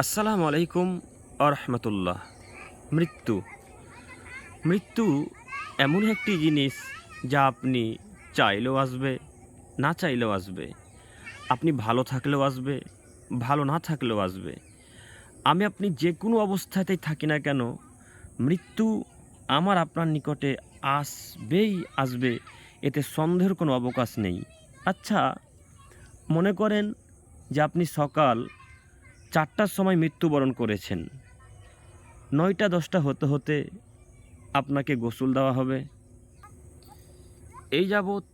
আসসালামু আলাইকুম আরহামতুল্লাহ মৃত্যু। মৃত্যু এমন একটি জিনিস যা আপনি চাইলেও আসবে, না চাইলেও আসবে। আপনি ভালো থাকলেও আসবে, ভালো না থাকলেও আসবে। আমি আপনি যে কোনো অবস্থাতেই থাকি না কেন, মৃত্যু আমার আপনার নিকটে আসবেই আসবে, এতে সন্দেহের কোনো অবকাশ নেই। আচ্ছা মনে করেন যে আপনি সকাল চারটার সময় মৃত্যুবরণ করেছেন। নয়টা, দশটা হতে হতে আপনাকে গোসল দেওয়া হবে। এই যাবৎ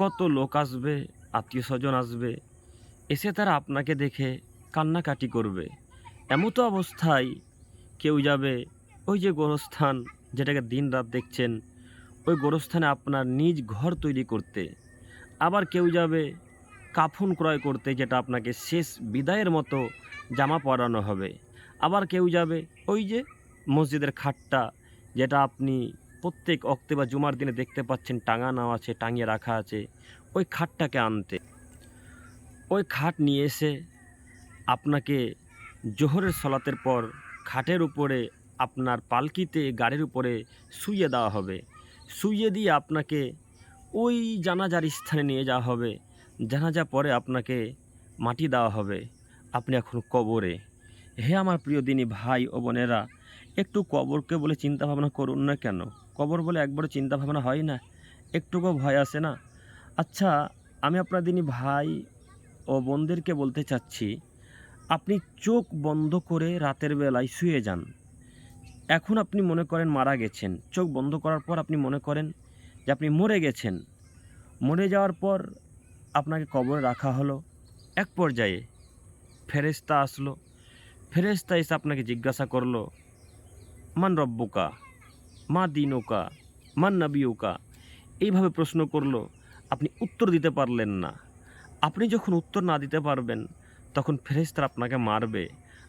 কত লোক আসবে, আত্মীয় স্বজন আসবে, এসে তারা আপনাকে দেখে কান্নাকাটি করবে। এমতো অবস্থায় কেউ যাবে, ওই যে গোরস্থান যেটাকে দিন রাত দেখছেন, ওই গোরস্থানে আপনার নিজ ঘর তৈরি করতে। আবার কেউ যাবে, কাফন ক্রয় করতে, যেটা আপনাকে শেষ বিদায়ের মতো জামা পরানো হবে। আবার কেউ যাবে, ওই যে মসজিদের খাটটা, যেটা আপনি প্রত্যেক অক্তে বা জুমার দিনে দেখতে পাচ্ছেন টাঙানো আছে, টাঙিয়ে রাখা আছে, ওই খাটটাকে আনতে। ওই খাট নিয়ে এসে আপনাকে জোহরের সলাতের পর খাটের উপরে আপনার পালকিতে, গাড়ির উপরে শুইয়ে দেওয়া হবে। শুইয়ে দিয়ে আপনাকে ওই জানাজার স্থানে নিয়ে যাওয়া হবে। জানাজা পরে আপনাকে মাটি দেওয়া হবে। আপনি এখন কবরে। হে আমার প্রিয় দিনী ভাই ও বোনেরা, একটু কবরকে বলে চিন্তা ভাবনা করুন না কেন? কবর বলে একবারও চিন্তা ভাবনা হয় না। একটুকু ভয় আসে না? আচ্ছা আমি আপনার দিনী ভাই ও বোনদেরকে বলতে চাচ্ছি, আপনি চোখ বন্ধ করে রাতের বেলায় শুয়ে যান। এখন আপনি মনে করেন মারা গেছেন। চোখ বন্ধ করার পর আপনি মনে করেন যে আপনি মরে গেছেন। মরে যাওয়ার পর আপনাকে কবরে রাখা হলো। এক পর্যায়ে ফেরেস্তা আসলো। ফেরেস্তা এসে আপনাকে জিজ্ঞাসা করল, মান রব্বুকা? মা দিনুকা? মান নাবিউকা? এইভাবে প্রশ্ন করল, আপনি উত্তর দিতে পারলেন না। আপনি যখন উত্তর না দিতে পারবেন, তখন ফেরেস্তারা আপনাকে মারবে।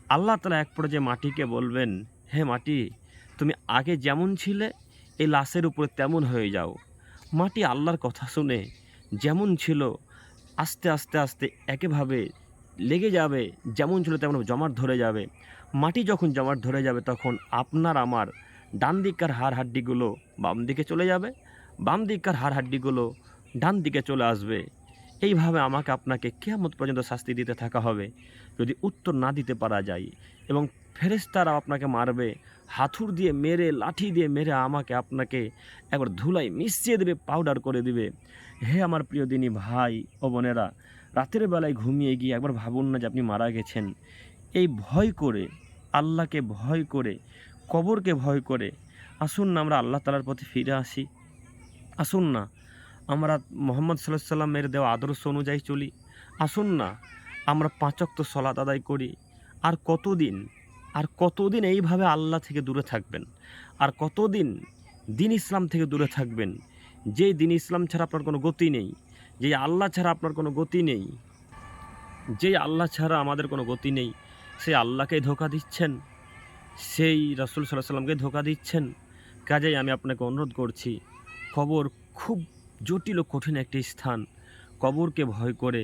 আল্লাহ তালা এক পর্যায়ে মাটিকে বলবেন, হে মাটি, তুমি আগে যেমন ছিলে, এই লাশের উপরে তেমন হয়ে যাও। মাটি আল্লাহর কথা শুনে যেমন ছিল, আস্তে আস্তে আস্তে একেভাবে লেগে যাবে, যেমন ছিল তেমন জমাট ধরে যাবে। মাটি যখন জমাট ধরে যাবে, তখন আপনার আমার ডান দিককার হাড় হাড্ডিগুলো বাম দিকে চলে যাবে, বাম দিককার হাড় হাড্ডিগুলো ডান দিকে চলে আসবে। এইভাবে আমাকে আপনাকে কেয়ামত পর্যন্ত শাস্তি দিতে থাকা হবে, যদি উত্তর না দিতে পারা যায়। এবং ফেরেস্তারা আপনাকে মারবে, হাথুর দিয়ে মেরে, লাঠি দিয়ে মেরে আমাকে আপনাকে একবার ধুলাই মিশিয়ে দেবে পাউডার করে দিবে। হে আমার প্রিয় দিনী ভাই ও বোনেরা রাতের বেলায় ঘুমিয়ে গিয়ে একবার ভাবুন না যে আপনি মারা গেছেন। এই ভয় করে, আল্লাহকে ভয় করে, কবরকে ভয় করে, আসুন না আমরা আল্লাহ তালার পথে ফিরে আসি। আসুন না আমরা মোহাম্মদ সাল্লাহ সাল্লামের দেওয়া আদর্শ অনুযায়ী চলি। আসুন না আমরা পাঁচক্ত সলাত আদায় করি। আর কতদিন আর কতদিন এইভাবে আল্লাহ থেকে দূরে থাকবেন? আর কতদিন দিন ইসলাম থেকে দূরে থাকবেন? যে দিন ইসলাম ছাড়া আপনার কোনো গতি নেই। যেই আল্লাহ ছাড়া আপনার কোনো গতি নেই যেই আল্লাহ ছাড়া আমাদের কোনো গতি নেই সেই আল্লাহকেই ধোকা দিচ্ছেন, সেই রসুল সাল্লাহ সাল্লামকে ধোকা দিচ্ছেন। কাজেই আমি আপনাকে অনুরোধ করছি, কবর খুব জটিল ও কঠিন একটি স্থান। কবরকে ভয় করে,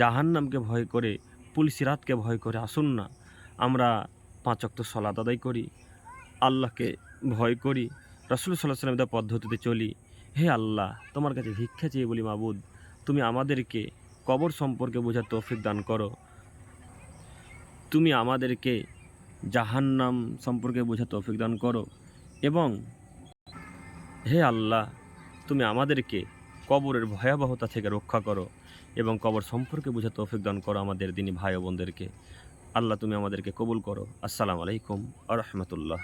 জাহান্নামকে ভয় করে, পুলিশ রাতকে ভয় করে আসুন না। আমরা পাঁচক্ত সলাত আদায় করি, আল্লাহকে ভয় করি, রসুল সাল্লাহ সাল্লামের পদ্ধতিতে চলি। হে আল্লাহ, তোমার কাছে ভিক্ষা চেয়ে বলি মাবুদ তুমি আমাদেরকে কবর সম্পর্কে বোঝার তৌফিক দান করো। তুমি আমাদেরকে জাহান্নাম সম্পর্কে বোঝার তৌফিক দান করো এবং হে আল্লাহ, তুমি আমাদেরকে কবরের ভয়াবহতা থেকে রক্ষা করো এবং কবর সম্পর্কে বোঝা তৌফিক দান করো আমাদের দিনী ভাই বোনদেরকে। আল্লাহ, তুমি আমাদেরকে কবুল করো। আসসালামু আলাইকুম আ রহমতুল্লাহ।